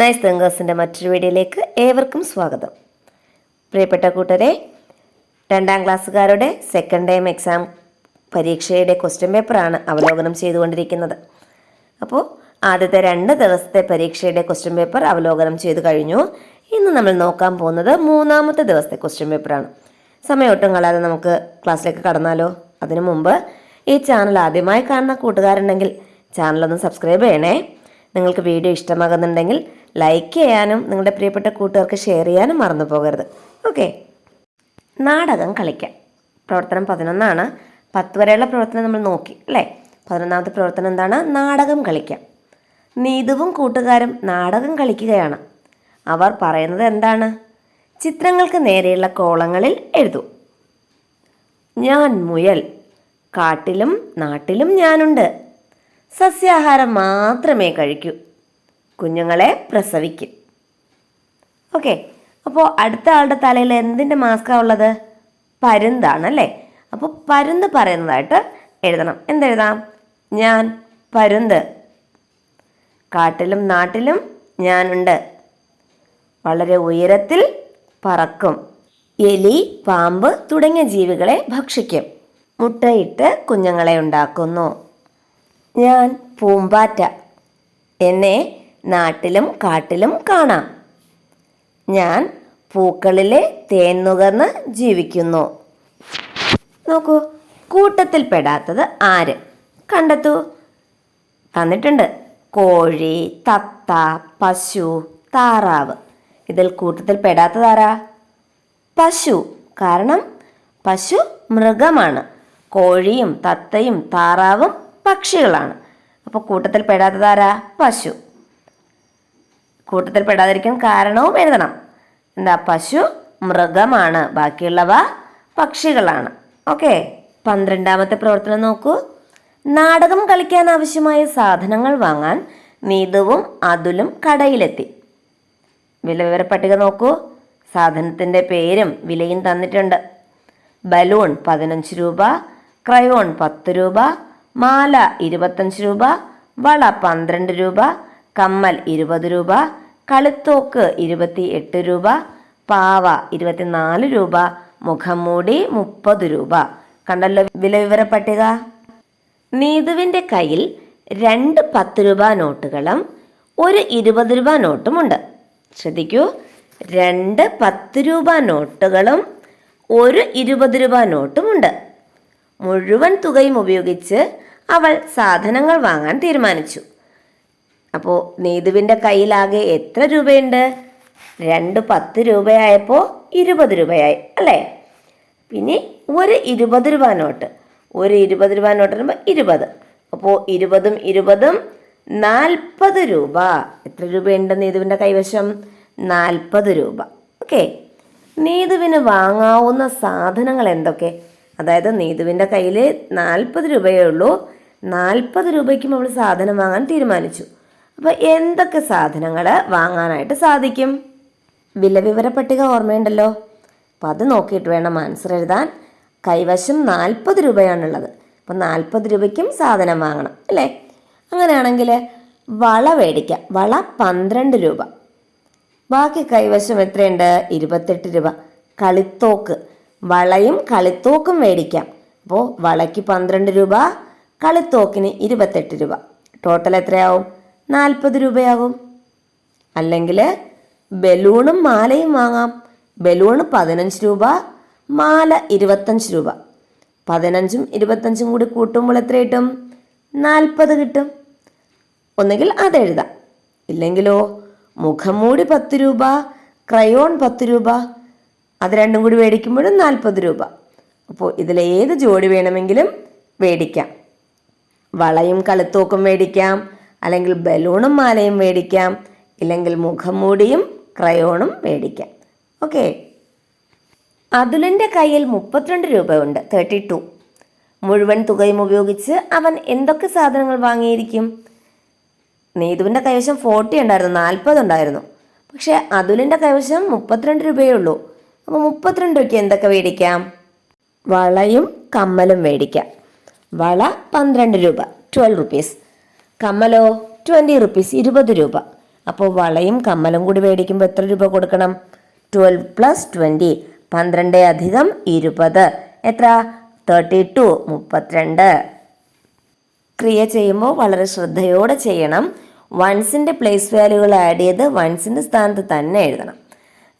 Nice തെങ്കേഴ്സിന്റെ മറ്റൊരു വീഡിയോയിലേക്ക് ഏവർക്കും സ്വാഗതം. പ്രിയപ്പെട്ട കൂട്ടരെ രണ്ടാം ക്ലാസ്സുകാരുടെ സെക്കൻഡ് ടൈം എക്സാം പരീക്ഷയുടെ ക്വസ്റ്റ്യൻ പേപ്പറാണ് അവലോകനം ചെയ്തുകൊണ്ടിരിക്കുന്നത്. അപ്പോൾ ആദ്യത്തെ രണ്ട് ദിവസത്തെ പരീക്ഷയുടെ ക്വസ്റ്റ്യൻ പേപ്പർ അവലോകനം ചെയ്തു കഴിഞ്ഞു. ഇന്ന് നമ്മൾ നോക്കാൻ പോകുന്നത് മൂന്നാമത്തെ ദിവസത്തെ ക്വസ്റ്റ്യൻ പേപ്പറാണ് സമയം ഒട്ടും കളയാതെ നമുക്ക് ക്ലാസ്സിലേക്ക് കടന്നാലോ? അതിനു മുമ്പ് ഈ ചാനൽ ആദ്യമായി കാണുന്ന കൂട്ടുകാരുണ്ടെങ്കിൽ ചാനലൊന്ന് സബ്സ്ക്രൈബ് ചെയ്യണേ. നിങ്ങൾക്ക് വീഡിയോ ഇഷ്ടമാകുന്നുണ്ടെങ്കിൽ ലൈക്ക് ചെയ്യാനും നിങ്ങളുടെ പ്രിയപ്പെട്ട കൂട്ടുകാർക്ക് ഷെയർ ചെയ്യാനും മറന്നു പോകരുത്. ഓക്കെ നാടകം കളിക്കാം. പ്രവർത്തനം പതിനൊന്നാണ്. പത്ത് വരെയുള്ള പ്രവർത്തനം നമ്മൾ നോക്കി അല്ലേ? പതിനൊന്നാമത്തെ പ്രവർത്തനം എന്താണ്? നാടകം കളിക്കാം. നീതുവും കൂട്ടുകാരും നാടകം കളിക്കുകയാണ്. അവർ പറയുന്നത് എന്താണ്? ചിത്രങ്ങൾക്ക് നേരെയുള്ള കോളങ്ങളിൽ എഴുതു. ഞാൻ മുയൽ കാട്ടിലും നാട്ടിലും ഞാനുണ്ട്. സസ്യാഹാരം മാത്രമേ കഴിക്കൂ. കുഞ്ഞുങ്ങളെ പ്രസവിക്കും. ഓക്കെ അപ്പോൾ അടുത്ത ആളുടെ തലയിൽ എന്തിന്റെ മാസ്കാണ് ഉള്ളത്? പരുന്താണ് അല്ലേ അപ്പോൾ പരുന്ത് പറയുന്നതായിട്ട് എഴുതണം. എന്തെഴുതാം? ഞാൻ പരുന്ത്. കാട്ടിലും നാട്ടിലും ഞാനുണ്ട്. വളരെ ഉയരത്തിൽ പറക്കും. എലി പാമ്പ് തുടങ്ങിയ ജീവികളെ ഭക്ഷിക്കും. മുട്ടയിട്ട് കുഞ്ഞുങ്ങളെ ഉണ്ടാക്കുന്നു. ഞാൻ പൂമ്പാറ്റ. എന്നെ നാട്ടിലും കാട്ടിലും കാണാം. ഞാൻ പൂക്കളിലെ തേൻ നുകർന്ന് ജീവിക്കുന്നു. നോക്കൂ കൂട്ടത്തിൽ പെടാത്തത് ആര്? കണ്ടെത്തൂ. തന്നിട്ടുണ്ട് കോഴി തത്ത പശു താറാവ്. ഇതിൽ കൂട്ടത്തിൽ പെടാത്തതാരാ പശു. കാരണം പശു മൃഗമാണ്. കോഴിയും തത്തയും താറാവും പക്ഷികളാണ്. അപ്പോൾ കൂട്ടത്തിൽ പെടാത്തതാരാ പശു. കൂട്ടത്തിൽ പെടാതിരിക്കാൻ കാരണവും എഴുതണം. എന്താ? പശു മൃഗമാണ്. ബാക്കിയുള്ളവ പക്ഷികളാണ്. ഓക്കെ? പന്ത്രണ്ടാമത്തെ പ്രവർത്തനം നോക്കൂ. നാടകം കളിക്കാൻ ആവശ്യമായ സാധനങ്ങൾ വാങ്ങാൻ നീതുവും അതുലും കടയിലെത്തി. വിലവിവര പട്ടിക നോക്കൂ. സാധനത്തിന്റെ പേരും വിലയും തന്നിട്ടുണ്ട്. ബലൂൺ പതിനഞ്ച് രൂപ ക്രയോൺ പത്ത് രൂപ മാല ഇരുപത്തഞ്ച് രൂപ വള പന്ത്രണ്ട് രൂപ കമ്മൽ ഇരുപത് രൂപ കളിത്തോക്ക് ഇരുപത്തി എട്ട് രൂപ പാവ ഇരുപത്തിനാല് രൂപ മുഖംമൂടി മുപ്പത് രൂപ. കണ്ടല്ലോ വില വിലവിവര പട്ടിക നീതുവിന്റെ കയ്യിൽ രണ്ട് പത്ത് രൂപ നോട്ടുകളും ഒരു ഇരുപത് രൂപ നോട്ടുമുണ്ട്. ശ്രദ്ധിക്കൂ രണ്ട് പത്ത് രൂപ നോട്ടുകളും ഒരു ഇരുപത് രൂപ നോട്ടുമുണ്ട്. മുഴുവൻ തുകയും ഉപയോഗിച്ച് അവൾ സാധനങ്ങൾ വാങ്ങാൻ തീരുമാനിച്ചു. അപ്പോൾ നീതുവിന്റെ കയ്യിലാകെ എത്ര രൂപയുണ്ട്? രണ്ട് പത്ത് രൂപയായപ്പോൾ ഇരുപത് രൂപയായി അല്ലേ? പിന്നെ ഒരു ഇരുപത് രൂപ നോട്ട്. ഒരു ഇരുപത് രൂപ നോട്ട് വരുമ്പോൾ ഇരുപത്. അപ്പോൾ ഇരുപതും ഇരുപതും നാൽപ്പത് രൂപ. എത്ര രൂപയുണ്ട് നീതുവിന്റെ കൈവശം? നാൽപ്പത് രൂപ. ഓക്കെ. നീതുവിന് വാങ്ങാവുന്ന സാധനങ്ങൾ എന്തൊക്കെ? അതായത് നീതുവിന്റെ കയ്യിൽ നാൽപ്പത് രൂപയേ ഉള്ളൂ. നാൽപ്പത് രൂപയ്ക്കും അവൾ സാധനം വാങ്ങാൻ തീരുമാനിച്ചു. അപ്പോൾ എന്തൊക്കെ സാധനങ്ങൾ വാങ്ങാനായിട്ട് സാധിക്കും? വിലവിവര പട്ടിക ഓർമ്മയുണ്ടല്ലോ. അപ്പം അത് നോക്കിയിട്ട് വേണം ആൻസർ എഴുതാൻ. കൈവശം നാൽപ്പത് രൂപയാണുള്ളത്. അപ്പം നാൽപ്പത് രൂപയ്ക്കും സാധനം വാങ്ങണം അല്ലേ? അങ്ങനെയാണെങ്കിൽ വള മേടിക്കാം. വള പന്ത്രണ്ട് രൂപ. ബാക്കി കൈവശം എത്രയുണ്ട്? ഇരുപത്തെട്ട് രൂപ. കളിത്തോക്ക്. വളയും കളിത്തോക്കും മേടിക്കാം. അപ്പോൾ വളയ്ക്ക് പന്ത്രണ്ട് രൂപ കളിത്തോക്കിന് ഇരുപത്തെട്ട് രൂപ. ടോട്ടൽ എത്രയാവും? നാൽപ്പത് രൂപയാകും. അല്ലെങ്കിൽ ബലൂണും മാലയും വാങ്ങാം. ബലൂൺ പതിനഞ്ച് രൂപ മാല ഇരുപത്തഞ്ച് രൂപ. പതിനഞ്ചും ഇരുപത്തഞ്ചും കൂടി കൂട്ടുമ്പോൾ എത്ര കിട്ടും? നാൽപ്പത് കിട്ടും. ഒന്നുകിൽ അതെഴുതാം ഇല്ലെങ്കിലോ മുഖംമൂടി പത്ത് രൂപ ക്രയോൺ പത്ത് രൂപ അത് രണ്ടും കൂടി മേടിക്കുമ്പോഴും നാൽപ്പത് രൂപ. അപ്പോൾ ഇതിലേത് ജോഡി വേണമെങ്കിലും മേടിക്കാം. വളയും കളുത്തോക്കും മേടിക്കാം. അല്ലെങ്കിൽ ബലൂണും മാലയും മേടിക്കാം. ഇല്ലെങ്കിൽ മുഖംമൂടിയും ക്രയോണും മേടിക്കാം. ഓക്കെ. അതുലിന്റെ കയ്യിൽ മുപ്പത്തിരണ്ട് രൂപയുണ്ട്. Thirty two. മുഴുവൻ തുകയും ഉപയോഗിച്ച് അവൻ എന്തൊക്കെ സാധനങ്ങൾ വാങ്ങിയിരിക്കും? നീതുവിന്റെ കൈവശം ഫോർട്ടി ഉണ്ടായിരുന്നു. നാൽപ്പത് ഉണ്ടായിരുന്നു. പക്ഷേ അതുലിന്റെ കൈവശം മുപ്പത്തിരണ്ട് രൂപയേ ഉള്ളൂ. അപ്പോൾ മുപ്പത്തിരണ്ട് രൂപയ്ക്ക് എന്തൊക്കെ മേടിക്കാം? വളയും കമ്മലും മേടിക്കാം. വള പന്ത്രണ്ട് രൂപ. Twelve rupees. കമ്മലോ ട്വന്റി റുപ്പീസ് ഇരുപത് രൂപ. അപ്പോൾ വളയും കമ്മലും കൂടി മേടിക്കുമ്പോൾ എത്ര രൂപ കൊടുക്കണം? ട്വൽവ് പ്ലസ് ട്വന്റി പന്ത്രണ്ട് അധികം ഇരുപത്. എത്ര? തേർട്ടി ടു മുപ്പത്തിരണ്ട്. ക്രിയ ചെയ്യുമ്പോൾ വളരെ ശ്രദ്ധയോടെ ചെയ്യണം. വൺസിന്റെ പ്ലേസ് വാല്യൂകൾ ആഡ് ചെയ്ത് വൺസിന്റെ സ്ഥാനത്ത് തന്നെ എഴുതണം.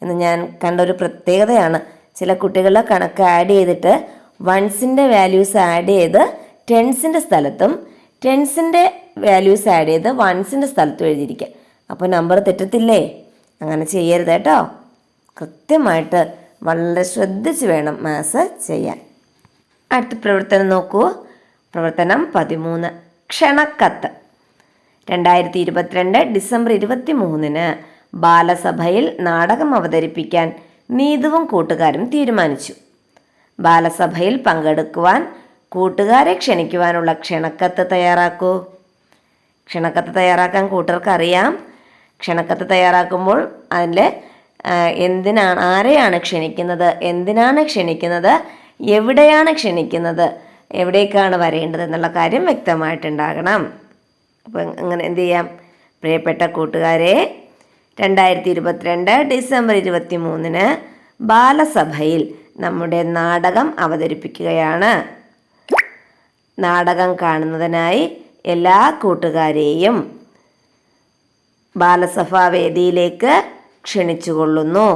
എന്ന് ഞാൻ കണ്ട ഒരു പ്രത്യേകതയാണ്. ചില കുട്ടികളുടെ കണക്ക് ആഡ് ചെയ്തിട്ട് വൺസിന്റെ വാല്യൂസ് ആഡ് ചെയ്ത് ടെൻസിന്റെ സ്ഥലത്തും ടെൻസിന്റെ വാല്യൂസ് ആഡ് ചെയ്ത് വൺസിന്റെ സ്ഥലത്ത് എഴുതിയിരിക്കുക. അപ്പോൾ നമ്പർ തെറ്റത്തില്ലേ? അങ്ങനെ ചെയ്യരുത് കേട്ടോ. കൃത്യമായിട്ട് വളരെ ശ്രദ്ധിച്ച് വേണം മാസ് ചെയ്യാൻ. അടുത്ത പ്രവർത്തനം നോക്കൂ. പ്രവർത്തനം പതിമൂന്ന്. ക്ഷണക്കത്ത്. രണ്ടായിരത്തി ഇരുപത്തിരണ്ട് ഡിസംബർ ഇരുപത്തി മൂന്നിന് ബാലസഭയിൽ നാടകം അവതരിപ്പിക്കാൻ നീതുവും കൂട്ടുകാരും തീരുമാനിച്ചു. ബാലസഭയിൽ പങ്കെടുക്കുവാൻ കൂട്ടുകാരെ ക്ഷണിക്കുവാനുള്ള ക്ഷണക്കത്ത് തയ്യാറാക്കൂ. ക്ഷണക്കത്ത് തയ്യാറാക്കാൻ കൂട്ടർക്ക് അറിയാം ക്ഷണക്കത്ത് തയ്യാറാക്കുമ്പോൾ അതിൽ എന്തിനാണ് ആരെയാണ് ക്ഷണിക്കുന്നത് എന്തിനാണ് ക്ഷണിക്കുന്നത് എവിടെയാണ് ക്ഷണിക്കുന്നത് എവിടേക്കാണ് വരേണ്ടത് എന്നുള്ള കാര്യം വ്യക്തമായിട്ടുണ്ടാകണം. അപ്പോൾ അങ്ങനെ എന്ത് ചെയ്യാം? പ്രിയപ്പെട്ട കൂട്ടുകാരെ രണ്ടായിരത്തി ഇരുപത്തിരണ്ട് ഡിസംബർ ഇരുപത്തി മൂന്നിന് ബാലസഭയിൽ നമ്മുടെ നാടകം അവതരിപ്പിക്കുകയാണ്. നാടകം കാണുന്നതിനായി എല്ലാ കൂട്ടുകാരെയും ബാലസഭാ വേദിയിലേക്ക് ക്ഷണിച്ചുകൊള്ളുന്നു.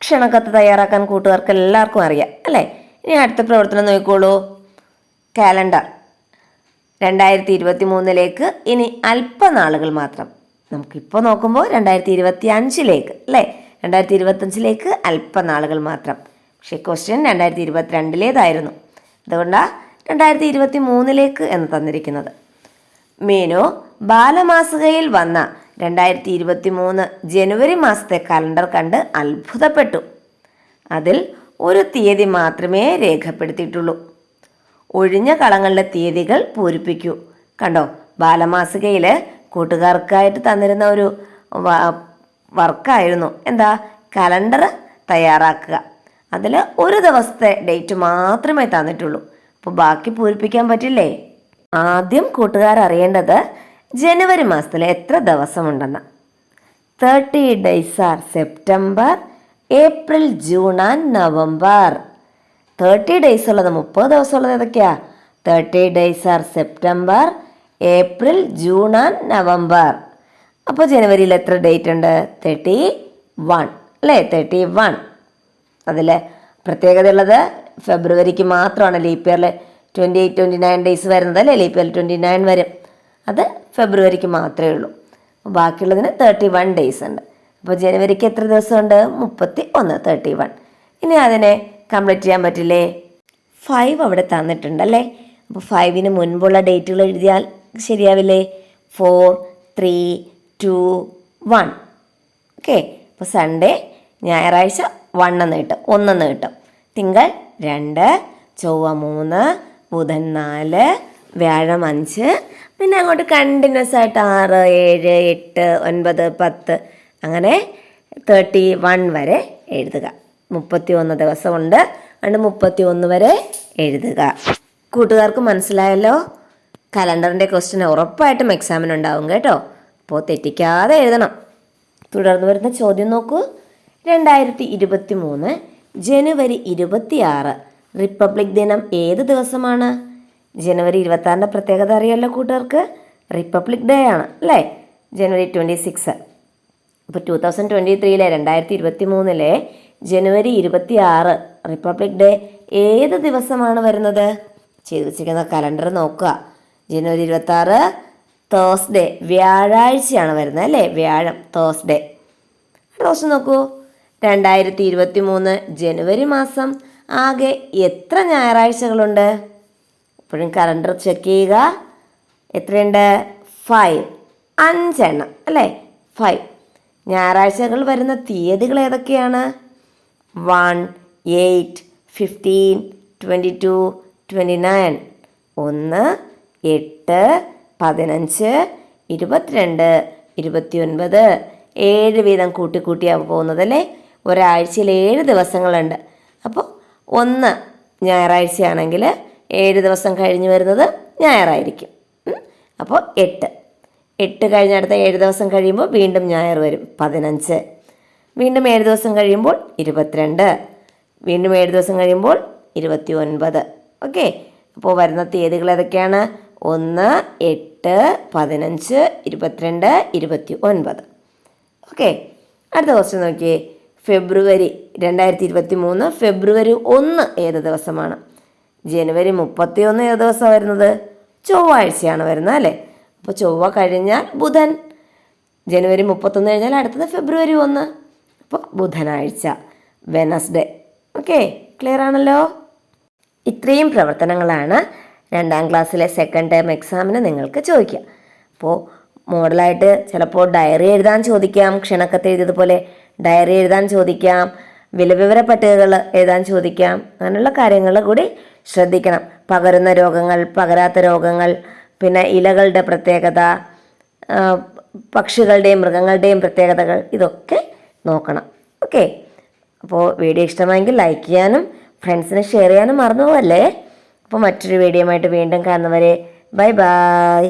ക്ഷണക്കത്ത് തയ്യാറാക്കാൻ കൂട്ടുകാർക്ക് എല്ലാവർക്കും അറിയാം അല്ലേ? ഇനി അടുത്ത പ്രവർത്തനം നോക്കിക്കോളൂ. കാലണ്ടർ രണ്ടായിരത്തി ഇരുപത്തി മൂന്നിലേക്ക് ഇനി അല്പനാളുകൾ മാത്രം. നമുക്കിപ്പോൾ നോക്കുമ്പോൾ രണ്ടായിരത്തി ഇരുപത്തി അഞ്ചിലേക്ക് അല്ലേ? രണ്ടായിരത്തി ഇരുപത്തഞ്ചിലേക്ക് അല്പനാളുകൾ മാത്രം. പക്ഷേ ക്വസ്റ്റ്യൻ രണ്ടായിരത്തി ഇരുപത്തിരണ്ടിലേതായിരുന്നു അതുകൊണ്ടാണ് രണ്ടായിരത്തി ഇരുപത്തി മൂന്നിലേക്ക് എന്ന് തന്നിരിക്കുന്നത്. മീനു ബാലമാസികയിൽ വന്ന രണ്ടായിരത്തി ഇരുപത്തി മൂന്ന് ജനുവരി മാസത്തെ കലണ്ടർ കണ്ട് അത്ഭുതപ്പെട്ടു. അതിൽ ഒരു തീയതി മാത്രമേ രേഖപ്പെടുത്തിയിട്ടുള്ളൂ. ഒഴിഞ്ഞ കളങ്ങളുടെ തീയതികൾ പൂരിപ്പിക്കൂ. കണ്ടോ? ബാലമാസികയിൽ കൂട്ടുകാർക്കായിട്ട് തന്നിരുന്ന ഒരു വർക്കായിരുന്നു. എന്താ? കലണ്ടർ തയ്യാറാക്കുക. അതിൽ ഒരു ദിവസത്തെ ഡേറ്റ് മാത്രമേ തന്നിട്ടുള്ളൂ. അപ്പോൾ ബാക്കി പൂരിപ്പിക്കാൻ പറ്റില്ലേ? ആദ്യം കൂട്ടുകാർ അറിയേണ്ടത് ജനുവരി മാസത്തിൽ എത്ര ദിവസമുണ്ടെന്ന്. Thirty days are September April June and November thirty days ഉള്ളത് മുപ്പത് ദിവസം ഉള്ളത് ഏതൊക്കെയാ? Thirty days are September April June and November അപ്പോൾ ജനുവരിയിൽ എത്ര ഡേറ്റ് ഉണ്ട്? തേർട്ടി വൺ അല്ലേ? തേർട്ടി വൺ അതിൽ പ്രത്യേകതയുള്ളത് ഫെബ്രുവരിക്ക് മാത്രമാണ് ലീപ്പ് ഇയറിൽ twenty eight twenty nine days വരുന്നതല്ലേ ലീപ്പ് ഇയറിൽ ട്വന്റി നയൻ വരും. അത് ഫെബ്രുവരിക്ക് മാത്രമേ ഉള്ളൂ. ബാക്കിയുള്ളതിന് തേർട്ടി വൺ ഡേയ്സ് ഉണ്ട്. അപ്പോൾ ജനുവരിക്ക് എത്ര ദിവസമുണ്ട്? മുപ്പത്തി ഒന്ന് തേർട്ടി വൺ ഇനി അതിനെ കംപ്ലീറ്റ് ചെയ്യാൻ പറ്റില്ലേ? ഫൈവ് അവിടെ തന്നിട്ടുണ്ടല്ലേ അപ്പോൾ ഫൈവിന് മുൻപുള്ള ഡേറ്റുകൾ എഴുതിയാൽ ശരിയാവില്ലേ? Four three two one okay അപ്പോൾ സൺഡേ ഞായറാഴ്ച വണ്ണെന്ന് കിട്ടും. ഒന്നെന്ന് കിട്ടും. തിങ്കൾ രണ്ട് ചൊവ്വ മൂന്ന് ബുധൻ നാല് വ്യാഴം അഞ്ച് പിന്നെ അങ്ങോട്ട് കണ്ടിന്യൂസ് ആയിട്ട് ആറ് ഏഴ് എട്ട് ഒൻപത് പത്ത് അങ്ങനെ തേർട്ടി വൺ വരെ എഴുതുക. മുപ്പത്തി ഒന്ന് ദിവസമുണ്ട് അതുകൊണ്ട് മുപ്പത്തി ഒന്ന് വരെ എഴുതുക. കൂട്ടുകാർക്ക് മനസ്സിലായല്ലോ? കലണ്ടറിന്റെ ക്വസ്റ്റ്യൻ ഉറപ്പായിട്ടും എക്സാമിന് ഉണ്ടാവും കേട്ടോ. അപ്പോൾ തെറ്റിക്കാതെ എഴുതണം. തുടർന്ന് വരുന്ന ചോദ്യം നോക്കൂ. രണ്ടായിരത്തി ഇരുപത്തി മൂന്ന് ജനുവരി ഇരുപത്തിയാറ് റിപ്പബ്ലിക് ദിനം ഏത് ദിവസമാണ്? ജനുവരി ഇരുപത്താറിന്റെ പ്രത്യേകത അറിയാമല്ലോ കൂട്ടുകാർക്ക്? റിപ്പബ്ലിക് ഡേ ആണ് അല്ലേ? January twenty six. ഇപ്പോൾ ടു തൗസൻഡ് ട്വന്റി ത്രീയിലെ രണ്ടായിരത്തി ഇരുപത്തി മൂന്നിലെ ജനുവരി ഇരുപത്തി ആറ് റിപ്പബ്ലിക് ഡേ ഏത് ദിവസമാണ് വരുന്നത്? ചെയ്തു വെച്ചിരിക്കുന്ന കലണ്ടർ നോക്കുക. ജനുവരി ഇരുപത്തി ആറ് തേഴ്സ്ഡേ വ്യാഴാഴ്ചയാണ് വരുന്നത് അല്ലേ? വ്യാഴം തേഴ്സ്ഡേ അടുത്ത ദിവസം നോക്കൂ. രണ്ടായിരത്തി ഇരുപത്തി മൂന്ന് ജനുവരി മാസം ആകെ എത്ര ഞായറാഴ്ചകളുണ്ട്? എപ്പോഴും കലണ്ടർ ചെക്ക് ചെയ്യുക. എത്രയുണ്ട്? ഫൈവ് അഞ്ചെണ്ണം അല്ലേ? ഫൈവ് ഞായറാഴ്ചകൾ വരുന്ന തീയതികൾ ഏതൊക്കെയാണ്? One eight fifteen twenty two twenty nine ഒന്ന് എട്ട് പതിനഞ്ച് ഇരുപത്തിരണ്ട് ഇരുപത്തിയൊൻപത്. ഏഴ് വീതം കൂട്ടി പോകുന്നതല്ലേ ഒരാഴ്ചയിൽ ഏഴ് ദിവസങ്ങളുണ്ട്. അപ്പോൾ ഒന്ന് ഞായറാഴ്ചയാണെങ്കിൽ ഏഴ് ദിവസം കഴിഞ്ഞ് വരുന്നത് ഞായറായിരിക്കും. അപ്പോൾ എട്ട്. എട്ട് കഴിഞ്ഞ അടുത്ത ഏഴ് ദിവസം കഴിയുമ്പോൾ വീണ്ടും ഞായർ വരും പതിനഞ്ച്. വീണ്ടും ഏഴ് ദിവസം കഴിയുമ്പോൾ ഇരുപത്തിരണ്ട്. വീണ്ടും ഏഴ് ദിവസം കഴിയുമ്പോൾ ഇരുപത്തി ഒൻപത് ഓക്കെ? അപ്പോൾ വരുന്ന തീയതികൾ ഏതൊക്കെയാണ്? ഒന്ന് എട്ട് പതിനഞ്ച് ഇരുപത്തിരണ്ട് ഇരുപത്തി ഒൻപത് ഓക്കെ? അടുത്ത ക്വസ്റ്റ്യൻ നോക്കിയേ. ഫെബ്രുവരി രണ്ടായിരത്തി ഇരുപത്തി മൂന്ന് ഫെബ്രുവരി ഒന്ന് ഏത് ദിവസമാണ്? ജനുവരി മുപ്പത്തി ഒന്ന് ഏത് ദിവസമാണ് വരുന്നത്? ചൊവ്വാഴ്ചയാണ് വരുന്നത് അല്ലേ? അപ്പോൾ ചൊവ്വ കഴിഞ്ഞാൽ ബുധൻ. ജനുവരി മുപ്പത്തൊന്ന് കഴിഞ്ഞാൽ അടുത്തത് ഫെബ്രുവരി ഒന്ന്. അപ്പോൾ ബുധനാഴ്ച വെനസ്ഡേ. ഓക്കെ ക്ലിയർ ആണല്ലോ? ഇത്രയും പ്രവർത്തനങ്ങളാണ് രണ്ടാം ക്ലാസ്സിലെ സെക്കൻഡ് ടേം എക്സാമിന് നിങ്ങൾക്ക് ചോദിക്കുക. അപ്പോൾ മോഡലായിട്ട് ചിലപ്പോൾ ഡയറി എഴുതാൻ ചോദിക്കാം ക്ഷണക്കത്ത് എഴുതിയതുപോലെ ഡയറി എഴുതാൻ ചോദിക്കാം വിലവിവര പട്ടികകൾ എഴുതാൻ ചോദിക്കാം അങ്ങനെയുള്ള കാര്യങ്ങൾ കൂടി ശ്രദ്ധിക്കണം. പകരുന്ന രോഗങ്ങൾ പകരാത്ത രോഗങ്ങൾ പിന്നെ ഇലകളുടെ പ്രത്യേകത പക്ഷികളുടെയും മൃഗങ്ങളുടെയും പ്രത്യേകതകൾ ഇതൊക്കെ നോക്കണം. ഓക്കെ? അപ്പോൾ വീഡിയോ ഇഷ്ടമായെങ്കിൽ ലൈക്ക് ചെയ്യാനും ഫ്രണ്ട്സിന് ഷെയർ ചെയ്യാനും മറന്നു പോകല്ലേ അപ്പോൾ മറ്റൊരു വീഡിയോ ആയിട്ട് വീണ്ടും കാണുന്നവരെ ബൈ ബൈ.